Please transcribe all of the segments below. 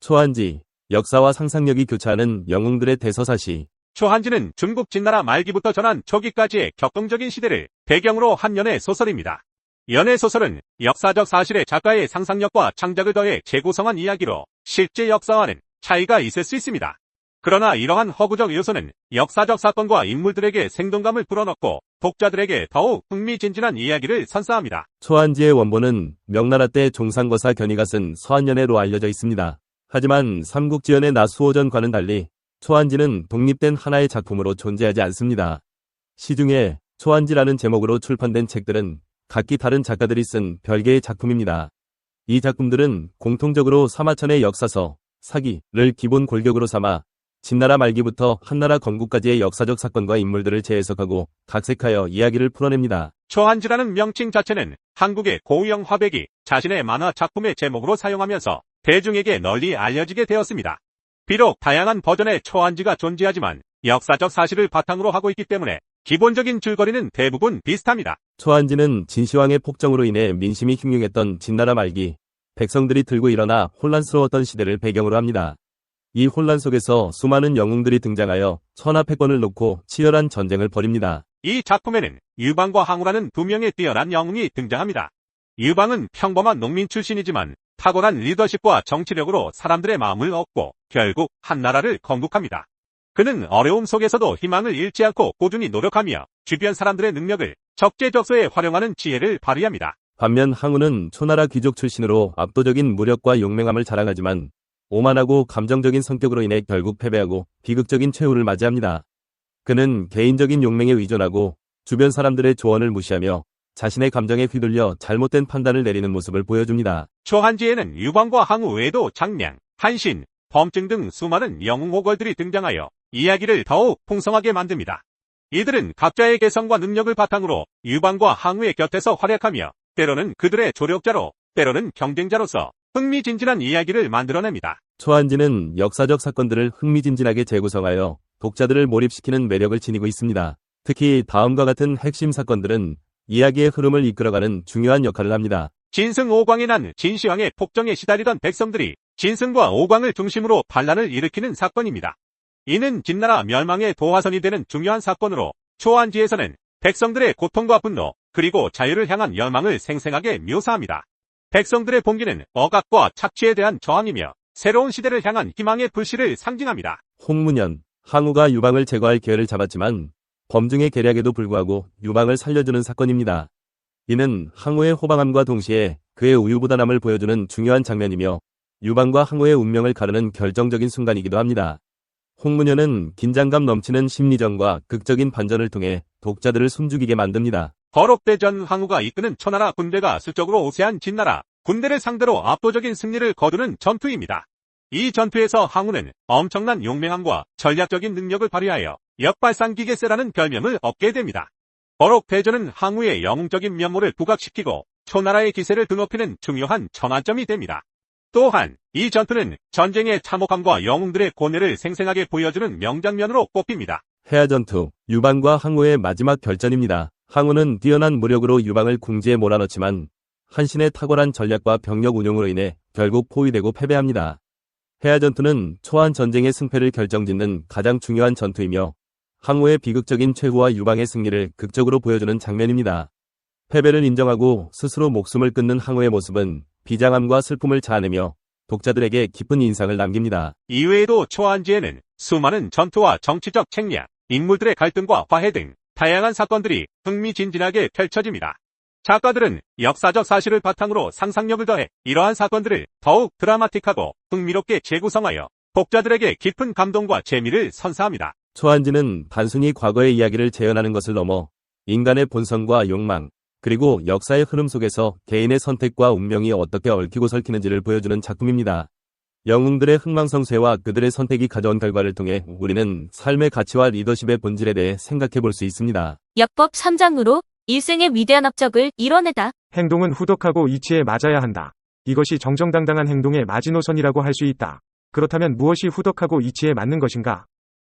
초한지, 역사와 상상력이 교차하는 영웅들의 대서사시. 초한지는 중국 진나라 말기부터 전한 초기까지의 격동적인 시대를 배경으로 한 연애 소설입니다. 연애 소설은 역사적 사실에 작가의 상상력과 창작을 더해 재구성한 이야기로 실제 역사와는 차이가 있을 수 있습니다. 그러나 이러한 허구적 요소는 역사적 사건과 인물들에게 생동감을 불어넣고 독자들에게 더욱 흥미진진한 이야기를 선사합니다. 초한지의 원본은 명나라 때 종상거사 견이가 쓴 서한연애로 알려져 있습니다. 하지만 삼국지연의 나수호전과는 달리 초한지는 독립된 하나의 작품으로 존재하지 않습니다. 시중에 초한지라는 제목으로 출판된 책들은 각기 다른 작가들이 쓴 별개의 작품입니다. 이 작품들은 공통적으로 사마천의 역사서, 사기를 기본 골격으로 삼아 진나라 말기부터 한나라 건국까지의 역사적 사건과 인물들을 재해석하고 각색하여 이야기를 풀어냅니다. 초한지라는 명칭 자체는 한국의 고우영 화백이 자신의 만화 작품의 제목으로 사용하면서 대중에게 널리 알려지게 되었습니다. 비록 다양한 버전의 초한지가 존재하지만 역사적 사실을 바탕으로 하고 있기 때문에 기본적인 줄거리는 대부분 비슷합니다. 초한지는 진시황의 폭정으로 인해 민심이 흉흉했던 진나라 말기, 백성들이 들고 일어나 혼란스러웠던 시대를 배경으로 합니다. 이 혼란 속에서 수많은 영웅들이 등장하여 천하 패권을 놓고 치열한 전쟁을 벌입니다. 이 작품에는 유방과 항우라는 두 명의 뛰어난 영웅이 등장합니다. 유방은 평범한 농민 출신이지만 탁월한 리더십과 정치력으로 사람들의 마음을 얻고 결국 한 나라를 건국합니다. 그는 어려움 속에서도 희망을 잃지 않고 꾸준히 노력하며 주변 사람들의 능력을 적재적소에 활용하는 지혜를 발휘합니다. 반면 항우는 초나라 귀족 출신으로 압도적인 무력과 용맹함을 자랑하지만 오만하고 감정적인 성격으로 인해 결국 패배하고 비극적인 최후를 맞이합니다. 그는 개인적인 용맹에 의존하고 주변 사람들의 조언을 무시하며 자신의 감정에 휘둘려 잘못된 판단을 내리는 모습을 보여줍니다. 초한지에는 유방과 항우 외에도 장량, 한신, 범증 등 수많은 영웅 호걸들이 등장하여 이야기를 더욱 풍성하게 만듭니다. 이들은 각자의 개성과 능력을 바탕으로 유방과 항우의 곁에서 활약하며 때로는 그들의 조력자로 때로는 경쟁자로서 흥미진진한 이야기를 만들어냅니다. 초한지는 역사적 사건들을 흥미진진하게 재구성하여 독자들을 몰입시키는 매력을 지니고 있습니다. 특히 다음과 같은 핵심 사건들은 이야기의 흐름을 이끌어가는 중요한 역할을 합니다. 진승 오광이 난 진시황의 폭정에 시달리던 백성들이 진승과 오광을 중심으로 반란을 일으키는 사건입니다. 이는 진나라 멸망의 도화선이 되는 중요한 사건으로 초안지에서는 백성들의 고통과 분노 그리고 자유를 향한 열망을 생생하게 묘사합니다. 백성들의 봉기는 억압과 착취에 대한 저항이며 새로운 시대를 향한 희망의 불씨를 상징합니다. 홍문현, 항우가 유방을 제거할 기회를 잡았지만 범중의 계략에도 불구하고 유방을 살려주는 사건입니다. 이는 항우의 호방함과 동시에 그의 우유부단함을 보여주는 중요한 장면이며 유방과 항우의 운명을 가르는 결정적인 순간이기도 합니다. 홍문현은 긴장감 넘치는 심리전과 극적인 반전을 통해 독자들을 숨죽이게 만듭니다. 거롭대전 항우가 이끄는 초나라 군대가 수적으로 우세한 진나라 군대를 상대로 압도적인 승리를 거두는 전투입니다. 이 전투에서 항우는 엄청난 용맹함과 전략적인 능력을 발휘하여 역발상 기계세라는 별명을 얻게 됩니다. 거롭대전은 항우의 영웅적인 면모를 부각시키고 초나라의 기세를 드높이는 중요한 전환점이 됩니다. 또한 이 전투는 전쟁의 참혹함과 영웅들의 고뇌를 생생하게 보여주는 명장면으로 꼽힙니다. 해야전투, 유방과 항우의 마지막 결전입니다. 항우는 뛰어난 무력으로 유방을 궁지에 몰아넣지만 한신의 탁월한 전략과 병력 운용으로 인해 결국 포위되고 패배합니다. 해야전투는 초안 전쟁의 승패를 결정짓는 가장 중요한 전투이며 항우의 비극적인 최후와 유방의 승리를 극적으로 보여주는 장면입니다. 패배를 인정하고 스스로 목숨을 끊는 항우의 모습은 비장함과 슬픔을 자아내며 독자들에게 깊은 인상을 남깁니다. 이외에도 초안지에는 수많은 전투와 정치적 책략, 인물들의 갈등과 화해 등 다양한 사건들이 흥미진진하게 펼쳐집니다. 작가들은 역사적 사실을 바탕으로 상상력을 더해 이러한 사건들을 더욱 드라마틱하고 흥미롭게 재구성하여 독자들에게 깊은 감동과 재미를 선사합니다. 초한지는 단순히 과거의 이야기를 재현하는 것을 넘어 인간의 본성과 욕망, 그리고 역사의 흐름 속에서 개인의 선택과 운명이 어떻게 얽히고 설키는지를 보여주는 작품입니다. 영웅들의 흥망성쇠와 그들의 선택이 가져온 결과를 통해 우리는 삶의 가치와 리더십의 본질에 대해 생각해 볼 수 있습니다. 역법 3장으로 일생의 위대한 업적을 이뤄내다. 행동은 후덕하고 이치에 맞아야 한다. 이것이 정정당당한 행동의 마지노선이라고 할 수 있다. 그렇다면 무엇이 후덕하고 이치에 맞는 것인가?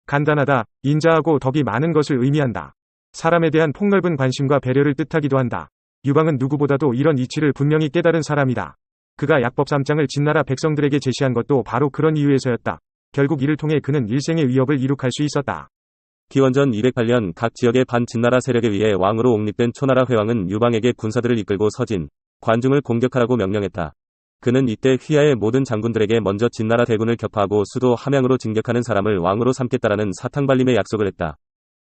간단하다, 인자하고 덕이 많은 것을 의미한다. 사람에 대한 폭넓은 관심과 배려를 뜻하기도 한다. 유방은 누구보다도 이런 이치를 분명히 깨달은 사람이다. 그가 약법 3장을 진나라 백성들에게 제시한 것도 바로 그런 이유에서였다. 결국 이를 통해 그는 일생의 위협을 이룩할 수 있었다. 기원전 208년 각 지역의 반진나라 세력에 의해 왕으로 옹립된 초나라 회왕은 유방에게 군사들을 이끌고 서진, 관중을 공격하라고 명령했다. 그는 이때 휘하의 모든 장군들에게 먼저 진나라 대군을 격파하고 수도 함양으로 진격하는 사람을 왕으로 삼겠다라는 사탕발림의 약속을 했다.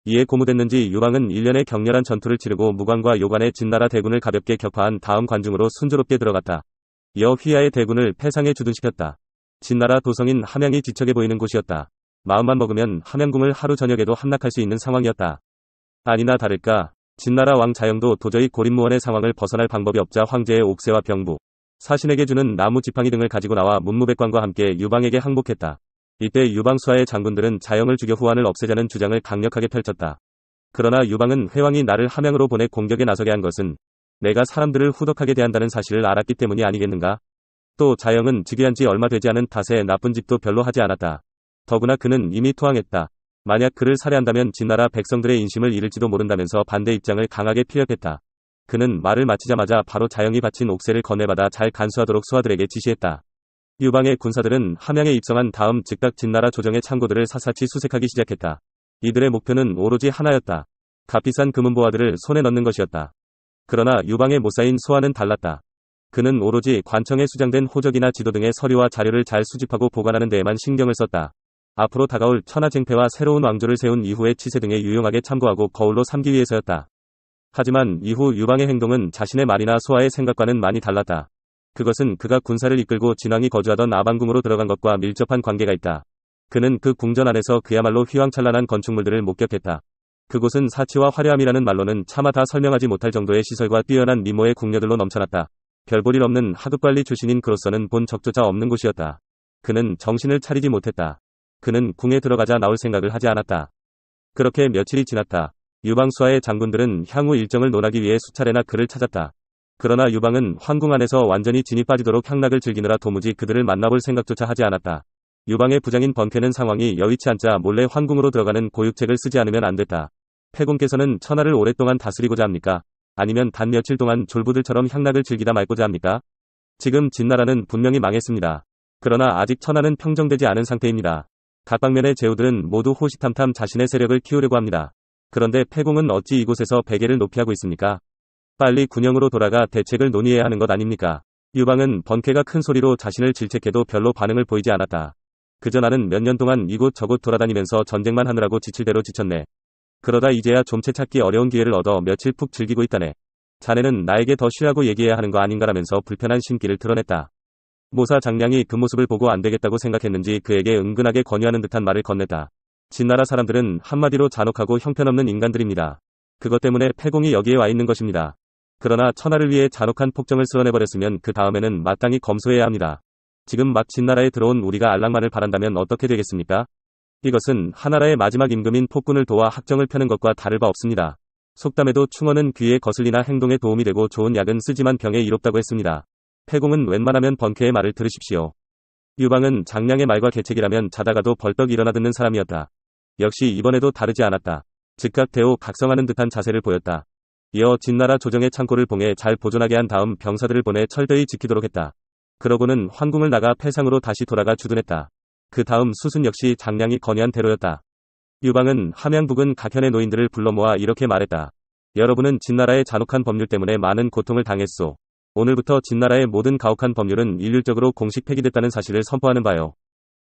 이에 고무됐는지 유방은 1년의 격렬한 전투를 치르고 무관과 요관의 진나라 대군을 가볍게 격파한 다음 관중으로 순조롭게 들어갔다. 이어 휘하의 대군을 패상에 주둔시켰다. 진나라 도성인 함양이 지척해 보이는 곳이었다. 마음만 먹으면 함양궁을 하루 저녁에도 함락할 수 있는 상황이었다. 아니나 다를까 진나라 왕 자영도 도저히 고립무원의 상황을 벗어날 방법이 없자 황제의 옥새와 병부, 사신에게 주는 나무 지팡이 등을 가지고 나와 문무백관과 함께 유방에게 항복했다. 이때 유방수하의 장군들은 자영을 죽여 후환을 없애자는 주장을 강력하게 펼쳤다. 그러나 유방은 회왕이 나를 함양으로 보내 공격에 나서게 한 것은 내가 사람들을 후덕하게 대한다는 사실을 알았기 때문이 아니겠는가? 또 자영은 즉위한 지 얼마 되지 않은 탓에 나쁜 짓도 별로 하지 않았다. 더구나 그는 이미 투항했다. 만약 그를 살해한다면 진나라 백성들의 인심을 잃을지도 모른다면서 반대 입장을 강하게 피력했다. 그는 말을 마치자마자 바로 자영이 바친 옥새를 건네받아 잘 간수하도록 수하들에게 지시했다. 유방의 군사들은 함양에 입성한 다음 즉각 진나라 조정의 창고들을 사사치 수색하기 시작했다. 이들의 목표는 오로지 하나였다. 값비싼 금은보화들을 손에 넣는 것이었다. 그러나 유방의 모사인 소아는 달랐다. 그는 오로지 관청에 수장된 호적이나 지도 등의 서류와 자료를 잘 수집하고 보관하는 데에만 신경을 썼다. 앞으로 다가올 천하쟁패와 새로운 왕조를 세운 이후의 치세 등에 유용하게 참고하고 거울로 삼기 위해서였다. 하지만 이후 유방의 행동은 자신의 말이나 소아의 생각과는 많이 달랐다. 그것은 그가 군사를 이끌고 진왕이 거주하던 아방궁으로 들어간 것과 밀접한 관계가 있다. 그는 그 궁전 안에서 그야말로 휘황찬란한 건축물들을 목격했다. 그곳은 사치와 화려함이라는 말로는 차마 다 설명하지 못할 정도의 시설과 뛰어난 미모의 궁녀들로 넘쳐났다. 별볼일 없는 하급관리 출신인 그로서는 본 적조차 없는 곳이었다. 그는 정신을 차리지 못했다. 그는 궁에 들어가자 나올 생각을 하지 않았다. 그렇게 며칠이 지났다. 유방수와의 장군들은 향후 일정을 논하기 위해 수차례나 그를 찾았다. 그러나 유방은 황궁 안에서 완전히 진이 빠지도록 향락을 즐기느라 도무지 그들을 만나볼 생각조차 하지 않았다. 유방의 부장인 번쾌는 상황이 여의치 않자 몰래 황궁으로 들어가는 고육책을 쓰지 않으면 안 됐다. 패공께서는 천하를 오랫동안 다스리고자 합니까? 아니면 단 며칠 동안 졸부들처럼 향락을 즐기다 말고자 합니까? 지금 진나라는 분명히 망했습니다. 그러나 아직 천하는 평정되지 않은 상태입니다. 각 방면의 제후들은 모두 호시탐탐 자신의 세력을 키우려고 합니다. 그런데 패공은 어찌 이곳에서 베개를 높이 하고 있습니까? 빨리 군영으로 돌아가 대책을 논의해야 하는 것 아닙니까? 유방은 번쾌가 큰 소리로 자신을 질책해도 별로 반응을 보이지 않았다. 그저 나는 몇 년 동안 이곳 저곳 돌아다니면서 전쟁만 하느라고 지칠 대로 지쳤네. 그러다 이제야 좀채 찾기 어려운 기회를 얻어 며칠 푹 즐기고 있다네. 자네는 나에게 더 쉬라고 얘기해야 하는 거 아닌가라면서 불편한 심기를 드러냈다. 모사 장량이 그 모습을 보고 안 되겠다고 생각했는지 그에게 은근하게 권유하는 듯한 말을 건넸다. 진나라 사람들은 한마디로 잔혹하고 형편없는 인간들입니다. 그것 때문에 패공이 여기에 와 있는 것입니다. 그러나 천하를 위해 잔혹한 폭정을 쓸어내버렸으면 그 다음에는 마땅히 검소해야 합니다. 지금 막 진나라에 들어온 우리가 알랑만을 바란다면 어떻게 되겠습니까? 이것은 하나라의 마지막 임금인 폭군을 도와 학정을 펴는 것과 다를 바 없습니다. 속담에도 충어는 귀에 거슬리나 행동에 도움이 되고 좋은 약은 쓰지만 병에 이롭다고 했습니다. 패공은 웬만하면 번쾌의 말을 들으십시오. 유방은 장량의 말과 계책이라면 자다가도 벌떡 일어나 듣는 사람이었다. 역시 이번에도 다르지 않았다. 즉각 대오 각성하는 듯한 자세를 보였다. 이어 진나라 조정의 창고를 봉해 잘 보존하게 한 다음 병사들을 보내 철저히 지키도록 했다. 그러고는 황궁을 나가 패상으로 다시 돌아가 주둔했다. 그 다음 수순 역시 장량이 건의한 대로였다. 유방은 함양 부근 각현의 노인들을 불러 모아 이렇게 말했다. 여러분은 진나라의 잔혹한 법률 때문에 많은 고통을 당했소. 오늘부터 진나라의 모든 가혹한 법률은 일률적으로 공식 폐기됐다는 사실을 선포하는 바요.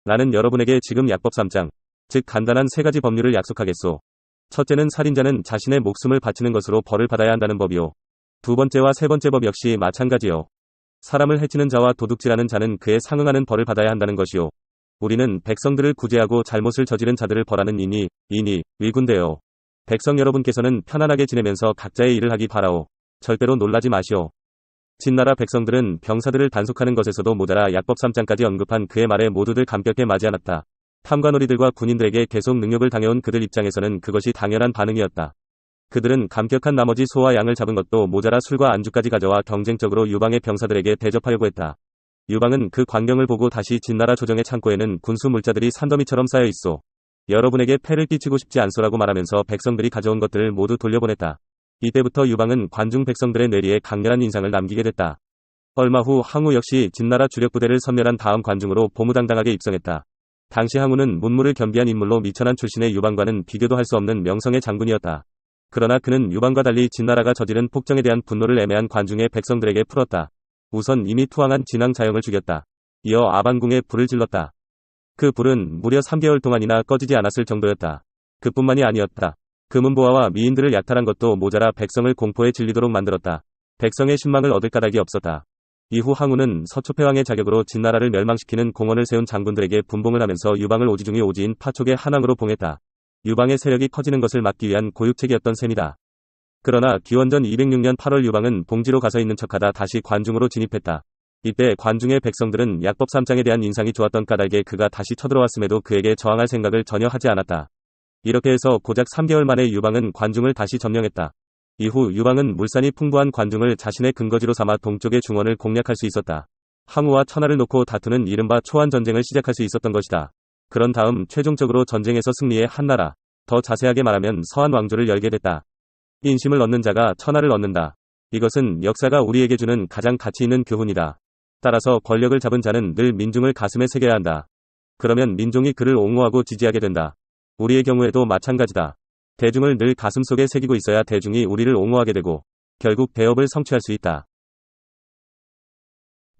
나는 여러분에게 지금 약법 3장, 즉 간단한 세 가지 법률을 약속하겠소. 첫째는 살인자는 자신의 목숨을 바치는 것으로 벌을 받아야 한다는 법이요. 두 번째와 세 번째 법 역시 마찬가지요. 사람을 해치는 자와 도둑질하는 자는 그에 상응하는 벌을 받아야 한다는 것이요. 우리는 백성들을 구제하고 잘못을 저지른 자들을 벌하는 이니, 이니, 위군대요. 백성 여러분께서는 편안하게 지내면서 각자의 일을 하기 바라오. 절대로 놀라지 마시오. 진나라 백성들은 병사들을 단속하는 것에서도 모자라 약법 3장까지 언급한 그의 말에 모두들 감격해 맞이 않았다. 탐관오리들과 군인들에게 계속 능욕을 당해온 그들 입장에서는 그것이 당연한 반응이었다. 그들은 감격한 나머지 소와 양을 잡은 것도 모자라 술과 안주까지 가져와 경쟁적으로 유방의 병사들에게 대접하려고 했다. 유방은 그 광경을 보고 다시 진나라 조정의 창고에는 군수 물자들이 산더미처럼 쌓여 있어. 여러분에게 패를 끼치고 싶지 않소라고 말하면서 백성들이 가져온 것들을 모두 돌려보냈다. 이때부터 유방은 관중 백성들의 뇌리에 강렬한 인상을 남기게 됐다. 얼마 후 항우 역시 진나라 주력 부대를 섬멸한 다음 관중으로 보무당당하게 입성했다. 당시 항우는 문무를 겸비한 인물로 미천한 출신의 유방과는 비교도 할 수 없는 명성의 장군이었다. 그러나 그는 유방과 달리 진나라가 저지른 폭정에 대한 분노를 애매한 관중의 백성들에게 풀었다. 우선 이미 투항한 진왕 자영을 죽였다. 이어 아반궁에 불을 질렀다. 그 불은 무려 3개월 동안이나 꺼지지 않았을 정도였다. 그뿐만이 아니었다. 금은보화와 미인들을 약탈한 것도 모자라 백성을 공포에 질리도록 만들었다. 백성의 신망을 얻을 까닭이 없었다. 이후 항우는 서초패왕의 자격으로 진나라를 멸망시키는 공원을 세운 장군들에게 분봉을 하면서 유방을 오지 중의 오지인 파촉의 한왕으로 봉했다. 유방의 세력이 커지는 것을 막기 위한 고육책이었던 셈이다. 그러나 기원전 206년 8월 유방은 봉지로 가서 있는 척하다 다시 관중으로 진입했다. 이때 관중의 백성들은 약법 삼장에 대한 인상이 좋았던 까닭에 그가 다시 쳐들어왔음에도 그에게 저항할 생각을 전혀 하지 않았다. 이렇게 해서 고작 3개월 만에 유방은 관중을 다시 점령했다. 이후 유방은 물산이 풍부한 관중을 자신의 근거지로 삼아 동쪽의 중원을 공략할 수 있었다. 항우와 천하를 놓고 다투는 이른바 초안 전쟁을 시작할 수 있었던 것이다. 그런 다음 최종적으로 전쟁에서 승리해 한나라, 더 자세하게 말하면 서한 왕조를 열게 됐다. 인심을 얻는 자가 천하를 얻는다. 이것은 역사가 우리에게 주는 가장 가치 있는 교훈이다. 따라서 권력을 잡은 자는 늘 민중을 가슴에 새겨야 한다. 그러면 민중이 그를 옹호하고 지지하게 된다. 우리의 경우에도 마찬가지다. 대중을 늘 가슴속에 새기고 있어야 대중이 우리를 옹호하게 되고 결국 대업을 성취할 수 있다.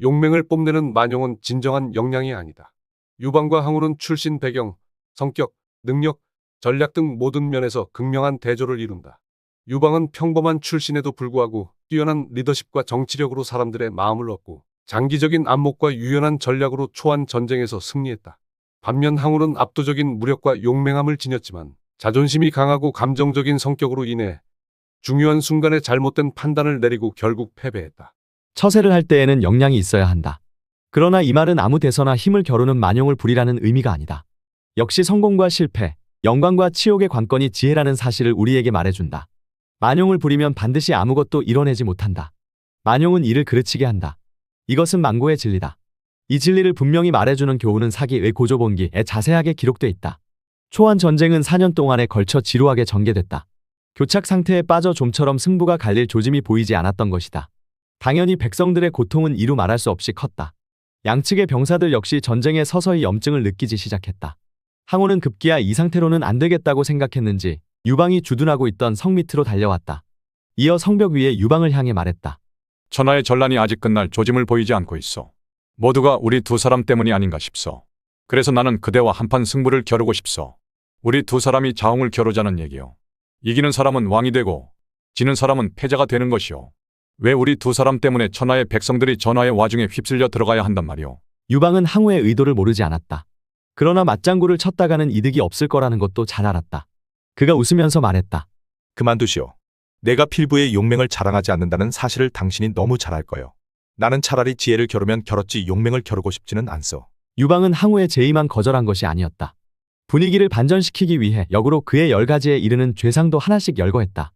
용맹을 뽐내는 만용은 진정한 역량이 아니다. 유방과 항우는 출신 배경, 성격, 능력, 전략 등 모든 면에서 극명한 대조를 이룬다. 유방은 평범한 출신에도 불구하고 뛰어난 리더십과 정치력으로 사람들의 마음을 얻고 장기적인 안목과 유연한 전략으로 초안 전쟁에서 승리했다. 반면 항우는 압도적인 무력과 용맹함을 지녔지만 자존심이 강하고 감정적인 성격으로 인해 중요한 순간에 잘못된 판단을 내리고 결국 패배했다. 처세를 할 때에는 역량이 있어야 한다. 그러나 이 말은 아무 데서나 힘을 겨루는 만용을 부리라는 의미가 아니다. 역시 성공과 실패, 영광과 치욕의 관건이 지혜라는 사실을 우리에게 말해준다. 만용을 부리면 반드시 아무것도 이뤄내지 못한다. 만용은 이를 그르치게 한다. 이것은 망고의 진리다. 이 진리를 분명히 말해주는 교훈은 사기의 고조본기에 자세하게 기록돼 있다. 초안 전쟁은 4년 동안에 걸쳐 지루하게 전개됐다. 교착 상태에 빠져 좀처럼 승부가 갈릴 조짐이 보이지 않았던 것이다. 당연히 백성들의 고통은 이루 말할 수 없이 컸다. 양측의 병사들 역시 전쟁에 서서히 염증을 느끼지 시작했다. 항우는 급기야 이 상태로는 안 되겠다고 생각했는지 유방이 주둔하고 있던 성 밑으로 달려왔다. 이어 성벽 위에 유방을 향해 말했다. 천하의 전란이 아직 끝날 조짐을 보이지 않고 있어. 모두가 우리 두 사람 때문이 아닌가 싶소. 그래서 나는 그대와 한판 승부를 겨루고 싶소. 우리 두 사람이 자웅을 겨루자는 얘기요. 이기는 사람은 왕이 되고 지는 사람은 패자가 되는 것이요. 왜 우리 두 사람 때문에 천하의 백성들이 전하의 와중에 휩쓸려 들어가야 한단 말이오. 유방은 항우의 의도를 모르지 않았다. 그러나 맞장구를 쳤다가는 이득이 없을 거라는 것도 잘 알았다. 그가 웃으면서 말했다. 그만두시오. 내가 필부의 용맹을 자랑하지 않는다는 사실을 당신이 너무 잘 알 거요. 나는 차라리 지혜를 겨루면 겨뤘지 용맹을 겨루고 싶지는 않소. 유방은 항우의 제의만 거절한 것이 아니었다. 분위기를 반전시키기 위해 역으로 그의 열 가지에 이르는 죄상도 하나씩 열거했다.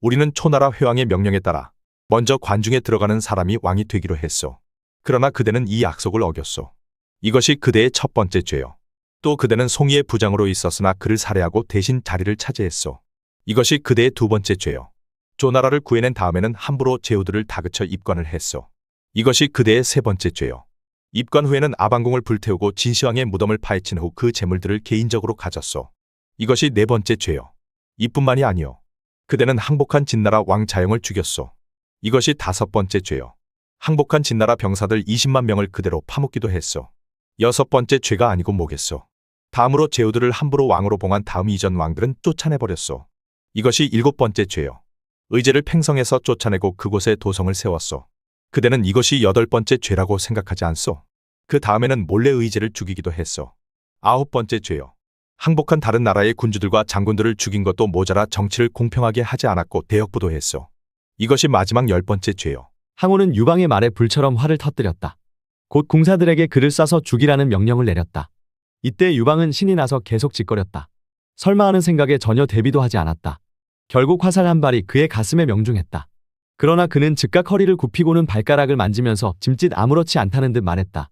우리는 초나라 회왕의 명령에 따라 먼저 관중에 들어가는 사람이 왕이 되기로 했소. 그러나 그대는 이 약속을 어겼소. 이것이 그대의 첫 번째 죄요. 또 그대는 송이의 부장으로 있었으나 그를 살해하고 대신 자리를 차지했소. 이것이 그대의 두 번째 죄요. 조나라를 구해낸 다음에는 함부로 제후들을 다그쳐 입관을 했소. 이것이 그대의 세 번째 죄요. 입관 후에는 아방궁을 불태우고 진시황의 무덤을 파헤친 후 그 재물들을 개인적으로 가졌소. 이것이 네 번째 죄요. 이뿐만이 아니요. 그대는 항복한 진나라 왕 자영을 죽였소. 이것이 다섯 번째 죄요. 항복한 진나라 병사들 20만 명을 그대로 파묻기도 했소. 여섯 번째 죄가 아니고 뭐겠소. 다음으로 제후들을 함부로 왕으로 봉한 다음 이전 왕들은 쫓아내버렸소. 이것이 일곱 번째 죄요. 의제를 팽성해서 쫓아내고 그곳에 도성을 세웠소. 그대는 이것이 여덟 번째 죄라고 생각하지 않소. 그 다음에는 몰래 의제를 죽이기도 했소. 아홉 번째 죄요. 항복한 다른 나라의 군주들과 장군들을 죽인 것도 모자라 정치를 공평하게 하지 않았고 대역부도 했소. 이것이 마지막 열 번째 죄요. 항우는 유방의 말에 불처럼 화를 터뜨렸다. 곧 공사들에게 그를 쏴서 죽이라는 명령을 내렸다. 이때 유방은 신이 나서 계속 짓거렸다. 설마 하는 생각에 전혀 대비도 하지 않았다. 결국 화살 한 발이 그의 가슴에 명중했다. 그러나 그는 즉각 허리를 굽히고는 발가락을 만지면서 짐짓 아무렇지 않다는 듯 말했다.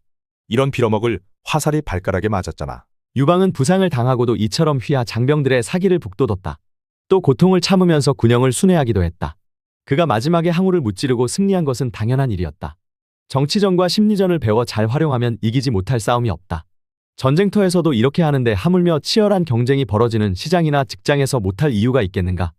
이런 빌어먹을 화살이 발가락에 맞았잖아. 유방은 부상을 당하고도 이처럼 휘하 장병들의 사기를 북돋웠다. 또 고통을 참으면서 군영을 순회하기도 했다. 그가 마지막에 항우를 무찌르고 승리한 것은 당연한 일이었다. 정치전과 심리전을 배워 잘 활용하면 이기지 못할 싸움이 없다. 전쟁터에서도 이렇게 하는데 하물며 치열한 경쟁이 벌어지는 시장이나 직장에서 못할 이유가 있겠는가?